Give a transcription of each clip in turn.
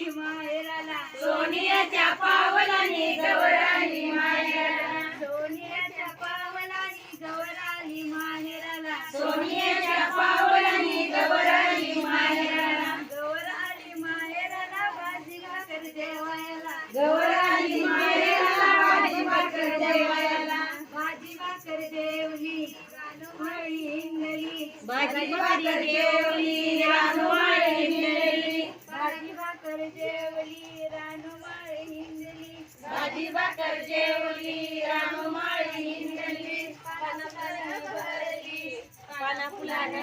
गवराली माहेराला सोनियाच्या पावलाने गवराली माहेराला. सोनियाच्या पावलानी गवराली माहेराला. सोनियाच्या पावलाने गवराली माहेराला. गवराली माहेराला भाजी भाकर जेवायला गवराली माहेराला भाजी भाकर जेवायला भाजी भाकर जेवली हिंगली भाजी भाकर जेवली भाजी भाकर जेवली रानुमाळ हिंदली भाजी भाकर जेवली रानुमाळ हिंदली पानं पानं भरली. पाना फुलाने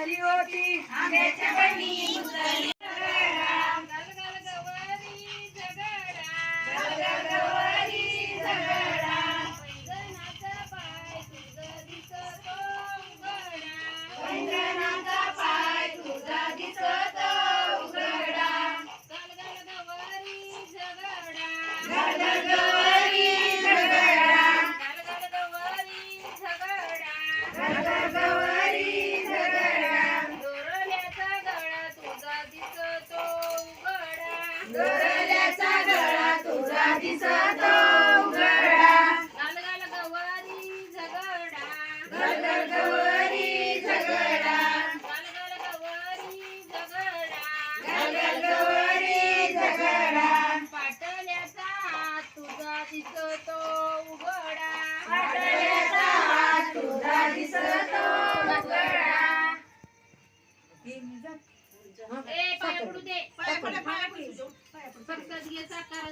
उतरली होती. आंब्याच्या बनी दिसत उघडा गलगल गवारी झगडा. गवरी झगडा. गवारी झगडा. गडगड गवरी झगडा. पाटल्याचा हात तुझा दिसतो उघडा. पाटल्याचा हात तुझा दिसत उघडा. ए पाया पडू दे फक्त घे साकार